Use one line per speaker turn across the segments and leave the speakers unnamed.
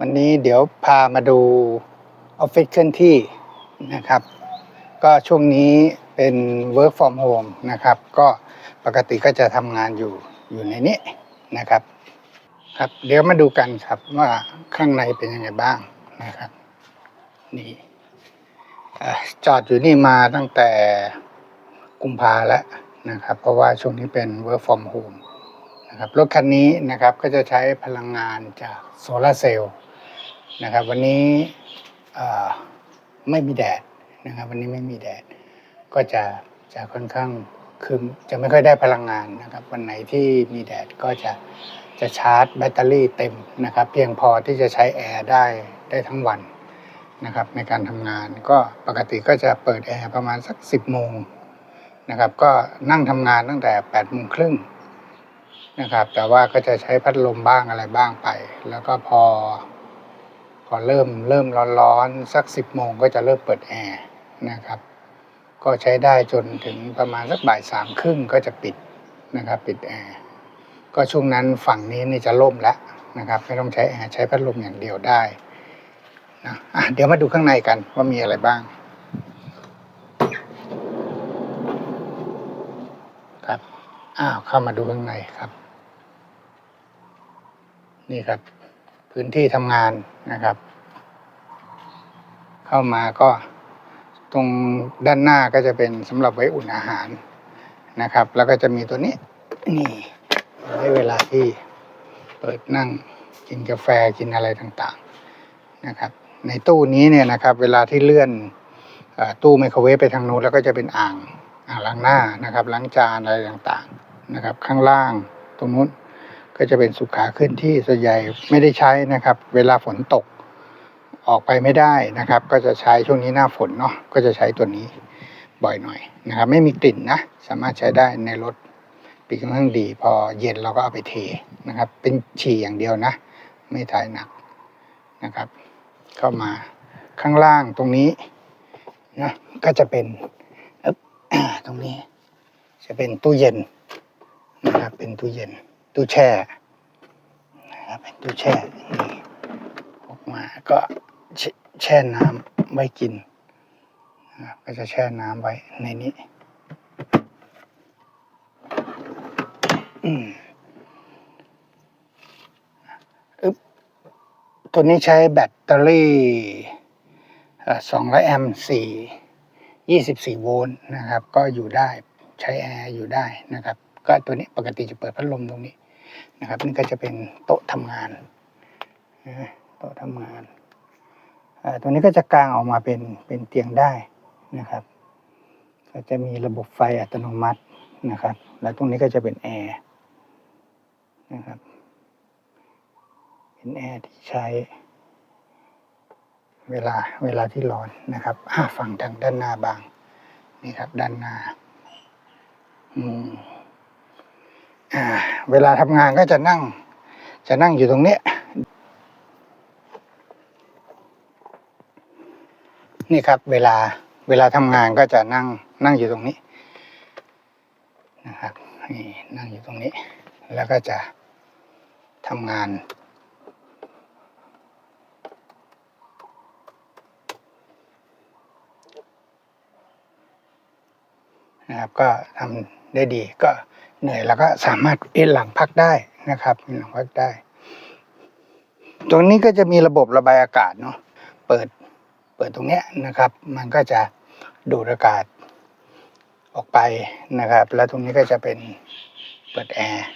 วันนี้เดี๋ยวพามาดูออฟฟิศเคลื่อนที่นะครับ ก็ช่วงนี้เป็น work from home นะครับ ก็ปกติก็จะทำงานอยู่อยู่ในนี้นะครับ ครับ เดี๋ยวมาดูกันครับว่าข้างในเป็นยังไงบ้างนะครับ นี่จอดอยู่นี่มาตั้งแต่กุมภาแล้วนะครับ เพราะว่าช่วงนี้เป็น work from home นะครับรถคันนี้นะครับก็จะใช้พลังงานจากโซลาเซลล์ นะครับ วันนี้ไม่มีแดดนะครับ วันนี้ไม่มีแดด ก็จะจะค่อนข้างคือจะไม่ค่อยได้พลังงานนะครับ วันไหนที่มีแดดก็จะจะชาร์จแบตเตอรี่เต็มนะครับ เพียงพอที่จะใช้แอร์ได้ได้ทั้งวันนะครับในการทำงานก็ปกติก็จะเปิดแอร์ประมาณสัก 10โมงนะครับ ก็นั่งทำงานตั้งแต่8โมงครึ่งนะครับ แต่ว่าก็จะใช้พัดลมบ้างอะไรบ้างไป แล้วก็พอ พอเริ่มเริ่มร้อนๆสักสิบโมงก็จะเริ่มเปิดแอร์นะครับ ก็ใช้ได้จนถึงประมาณสักบ่ายสามครึ่งก็จะปิดนะครับ ปิดแอร์ก็ช่วงนั้นฝั่งนี้นี่จะล่มแล้วนะครับ ไม่ต้องใช้แอร์ใช้พัดลมอย่างเดียวได้นะะเดี๋ยวมาดูข้างในกันว่ามีอะไรบ้าง ครับอ้าวเข้ามาดูข้างในครับ นี่ครับ พื้นที่ทำงานนะครับ เข้ามาก็ตรงด้านหน้าก็จะเป็นสำหรับไว้อุ่นอาหารนะครับ แล้วก็จะมีตัวนี้นี่ไว้เวลาที่เปิดนั่งกินกาแฟกินอะไรต่างๆนะครับ ในตู้นี้เนี่ยนะครับ เวลาที่เลื่อนอตู้ไมโครเวฟไปทางนู้นแล้วก็จะเป็นอ่างอ่างล้างหน้านะครับล้างจานอะไรต่างๆนะครับ ข้างล่างตรงนู้น ก็จะเป็นสุขาขึ้นที่ส่วนใหญ่ไม่ได้ใช้นะครับ เวลาฝนตกออกไปไม่ได้นะครับ ก็จะใช้ช่วงนี้หน้าฝนเนาะก็จะใช้ตัวนี้บ่อยหน่อยนะครับ ไม่มีกลิ่นนะ สามารถใช้ได้ในรถปีกค่อนข้างดี พอเย็นเราก็เอาไปเทนะครับ เป็นฉี่อย่างเดียวนะ ไม่ถ่ายหนักนะครับ เข้ามาข้างล่างตรงนี้นะก็จะเป็นตรงนี้ จะเป็นตู้เย็นนะครับเป็นตู้เย็น ตู้แช่นะครับเป็นตู้แช่นี่ออกมาก็แช่น้ำไว้กินนะครับก็จะแช่น้ำไว้ในนี้อืมอึ๊บตัวนี้ใช้แบตเตอรี่สองร้อยแอมป์สี่ยี่สิบสี่โวลต์นะครับ ก็อยู่ได้ใช้แอร์อยู่ได้นะครับ ก็ตัวนี้ปกติจะเปิดพัดลมตรงนี้ นะครับนี่ก็จะเป็นโต๊ะทำงานนะโต๊ะทำงานตัวนี้ก็จะกางออกมาเป็นเป็นเตียงได้นะครับ ก็จะมีระบบไฟอัตโนมัตินะครับ แล้วตรงนี้ก็จะเป็นแอร์นะครับเป็นแอร์ที่ใช้เวลาเวลาที่ร้อนนะครับฝั่งทางด้านหน้าบางนี่ครับด้านหน้า อืมอ่า เวลาทำงานก็จะนั่ง จะนั่งอยู่ตรงนี้ นี่ครับ เวลาเวลาทำงานก็จะนั่งนั่งอยู่ตรงนี้นะครับนี่นั่งอยู่ตรงนี้ แล้วก็จะทำงาน นะครับก็ทำได้ดีก็ เหนื่อยแล้วก็สามารถเอนหลังพักได้นะครับเอนหลังพักได้ ตรงนี้ก็จะมีระบบระบายอากาศเนาะเปิดเปิดตรงเนี้ยนะครับ มันก็จะดูดอากาศออกไปนะครับ แล้วตรงนี้ก็จะเป็นเปิดแอร์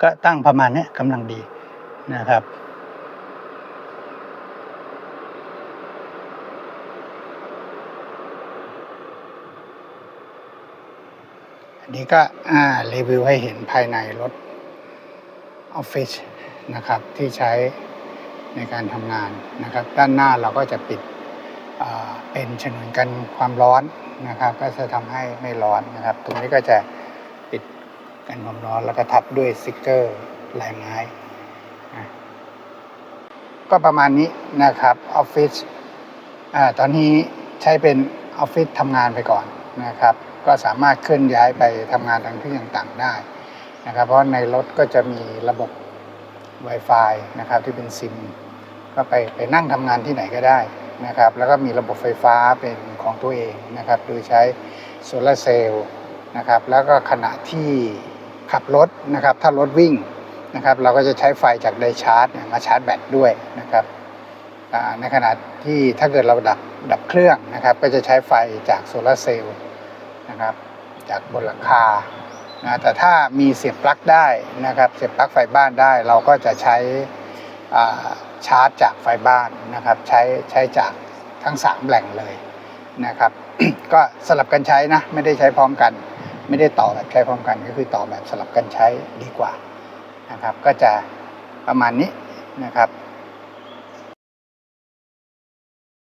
ก็ตั้งประมาณเนี้ยกำลังดีนะครับ นี้ก็อ่ารีวิวให้เห็นภายในรถออฟฟิศนะครับที่ใช้ในการทำงานนะครับ ด้านหน้าเราก็จะปิดเป็นฉนวนกันความร้อนนะครับ ก็จะทำให้ไม่ร้อนนะครับ ตรงนี้ก็จะปิดกันความร้อนแล้วก็ทับด้วยสติกเกอร์ลายไม้ก็ประมาณนี้นะครับออฟฟิศตอนนี้ใช้เป็นออฟฟิศทำงานไปก่อนนะครับ ก็สามารถเคลื่อนย้ายไปทำงานทางที่ต่างๆได้นะครับ เพราะในรถก็จะมีระบบ Wi-Fi นะครับที่เป็นซิมก็ไปไปนั่งทำงานที่ไหนก็ได้นะครับ แล้วก็มีระบบไฟฟ้าเป็นของตัวเองนะครับโดยใช้โซลาเซลล์นะครับแล้วก็ขณะที่ขับรถนะครับ ถ้ารถวิ่งนะครับ เราก็จะใช้ไฟจากไดชาร์จมาชาร์จแบตด้วยนะครับในขณะที่ถ้าเกิดเราดับดับเครื่องนะครับ ก็จะใช้ไฟจากโซลาเซลล์ นะครับ จากบนหลังคานะแต่ถ้ามีเสียบปลั๊กได้นะครับเสียบปลั๊กไฟบ้านได้ เราก็จะใช้าชาร์จจากไฟบ้านนะครับ ใช้ใช้จากทั้งสามแหล่งเลยนะครับ ก็สลับกันใช้นะไม่ได้ใช้พร้อมกัน ไม่ได้ต่อแบบใช้พร้อมกัน ก็คือต่อแบบสลับกันใช้ดีกว่านะครับ ก็จะประมาณนี้นะครับ